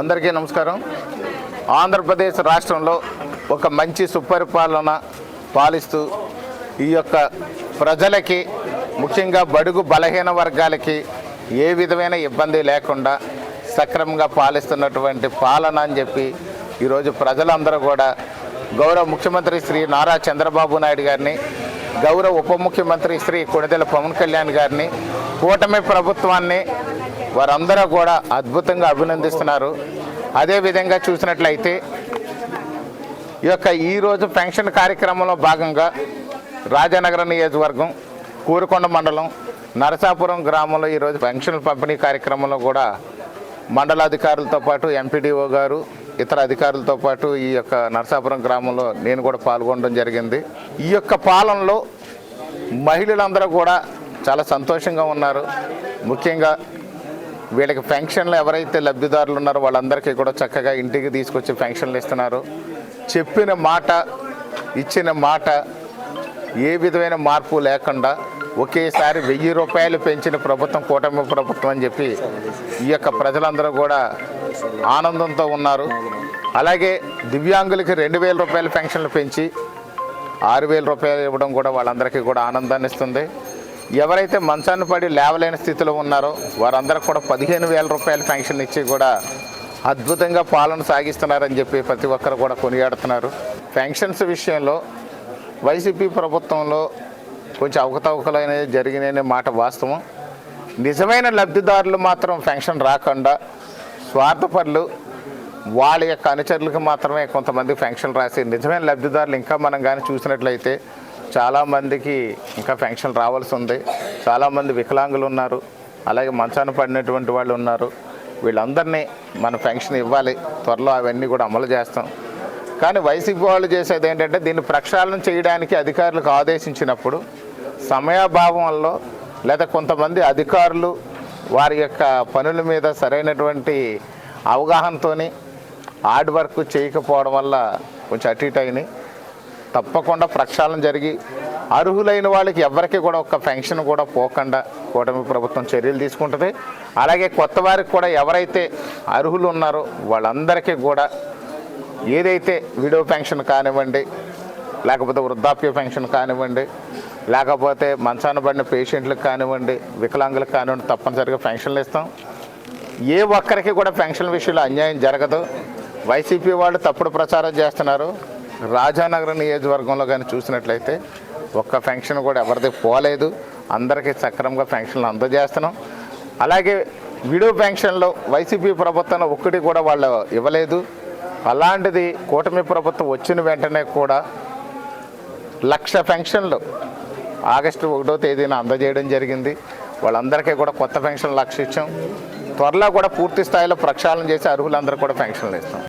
అందరికీ నమస్కారం. ఆంధ్రప్రదేశ్ రాష్ట్రంలో ఒక మంచి సుపరిపాలన పాలిస్తూ ఈ యొక్క ప్రజలకి ముఖ్యంగా బడుగు బలహీన వర్గాలకి ఏ విధమైన ఇబ్బంది లేకుండా సక్రమంగా పాలిస్తున్నటువంటి పాలన అని చెప్పి ఈరోజు ప్రజలందరూ కూడా గౌరవ ముఖ్యమంత్రి శ్రీ నారా చంద్రబాబు నాయుడు గారిని గౌరవ ఉప ముఖ్యమంత్రి శ్రీ కొణిదెల పవన్ కళ్యాణ్ గారిని కూటమి ప్రభుత్వాన్ని వారందరూ కూడా అద్భుతంగా అభినందిస్తున్నారు. అదేవిధంగా చూసినట్లయితే ఈ యొక్క ఈరోజు పెన్షన్ కార్యక్రమంలో భాగంగా రాజానగర నియోజకవర్గం కూరుకొండ మండలం నరసాపురం గ్రామంలో ఈరోజు పెన్షన్ పంపిణీ కార్యక్రమంలో కూడా మండలాధికారులతో పాటు ఎంపీడీఓ గారు ఇతర అధికారులతో పాటు ఈ యొక్క నరసాపురం గ్రామంలో నేను కూడా పాల్గొనడం జరిగింది. ఈ యొక్క పాలనలో మహిళలందరూ కూడా చాలా సంతోషంగా ఉన్నారు. ముఖ్యంగా వీళ్ళకి పెన్షన్లు ఎవరైతే లబ్ధిదారులు ఉన్నారో వాళ్ళందరికీ కూడా చక్కగా ఇంటికి తీసుకొచ్చి పెన్షన్లు ఇస్తున్నారు. చెప్పిన మాట ఇచ్చిన మాట ఏ విధమైన మార్పు లేకుండా ఒకేసారి వెయ్యి రూపాయలు పెంచిన ప్రభుత్వం కూటమి ప్రభుత్వం అని చెప్పి ఈ యొక్క ప్రజలందరూ కూడా ఆనందంతో ఉన్నారు. అలాగే దివ్యాంగులకి రెండు వేల రూపాయల పెన్షన్లు పెంచి ఆరు వేల రూపాయలు ఇవ్వడం కూడా వాళ్ళందరికీ కూడా ఆనందాన్ని ఇస్తుంది. ఎవరైతే మంచాన్ని పడి లేవలేని స్థితిలో ఉన్నారో వారందరూ కూడా పదిహేను వేల రూపాయల పెన్షన్ ఇచ్చి కూడా అద్భుతంగా పాలన సాగిస్తున్నారని చెప్పి ప్రతి ఒక్కరు కూడా కొనియాడుతున్నారు. పెన్షన్స్ విషయంలో వైసీపీ ప్రభుత్వంలో కొంచెం అవకతవకలు అనేది జరిగినాయనే మాట వాస్తవం. నిజమైన లబ్ధిదారులు మాత్రం పెన్షన్ రాకుండా స్వార్థపరులు వాళ్ళ యొక్క అనుచరులకు మాత్రమే కొంతమంది పెన్షన్ రాసి నిజమైన లబ్ధిదారులు ఇంకా మనం కానీ చూసినట్లయితే చాలామందికి ఇంకా పెన్షన్ రావాల్సి ఉంది. చాలామంది వికలాంగులు ఉన్నారు. అలాగే మంచాన పడినటువంటి వాళ్ళు ఉన్నారు. వీళ్ళందరినీ మన పెన్షన్ ఇవ్వాలి. త్వరలో అవన్నీ కూడా అమలు చేస్తాం. కానీ వైసీపీ వాళ్ళు చేసేది ఏంటంటే దీన్ని ప్రక్షాళన చేయడానికి అధికారులకు ఆదేశించినప్పుడు సమయాభావంలో లేదా కొంతమంది అధికారులు వారి యొక్క పనుల మీద సరైనటువంటి అవగాహనతోని హార్డ్ వర్క్ చేయకపోవడం వల్ల కొంచెం అటు ఇటు అయినాయి. తప్పకుండా ప్రక్షాళన జరిగి అర్హులైన వాళ్ళకి ఎవరికి కూడా ఒక పెన్షన్ కూడా పోకుండా కూటమి ప్రభుత్వం చర్యలు తీసుకుంటుంది. అలాగే కొత్త వారికి కూడా ఎవరైతే అర్హులు ఉన్నారో వాళ్ళందరికీ కూడా ఏదైతే విడో పెన్షన్ కానివ్వండి లేకపోతే వృద్ధాప్య పెన్షన్ కానివ్వండి లేకపోతే మంచాన పడిన పేషెంట్లకు కానివ్వండి వికలాంగులకు కానివ్వండి తప్పనిసరిగా పెన్షన్లు ఇస్తాం. ఏ ఒక్కరికి కూడా పెన్షన్ విషయంలో అన్యాయం జరగదు. వైసీపీ వాళ్ళు తప్పుడు ప్రచారం చేస్తున్నారు. రాజానగరం నియోజకవర్గంలో కానీ చూసినట్లయితే ఒక్క పెన్షన్ కూడా ఎవరిది పోలేదు. అందరికీ సక్రమంగా పెన్షన్లు అందజేస్తున్నాం. అలాగే విడో పెన్షన్లో వైసీపీ ప్రభుత్వం ఒక్కటి కూడా వాళ్ళు ఇవ్వలేదు. అలాంటిది కూటమి ప్రభుత్వం వచ్చిన వెంటనే కూడా లక్ష పెన్షన్లు ఆగస్టు ఒకటో తేదీన అందజేయడం జరిగింది. వాళ్ళందరికీ కూడా కొత్త పెన్షన్ లక్ష ఇచ్చాం. త్వరలో కూడా పూర్తి స్థాయిలో ప్రక్షాళన చేసి అర్హులందరూ కూడా పెన్షన్లు ఇస్తాం.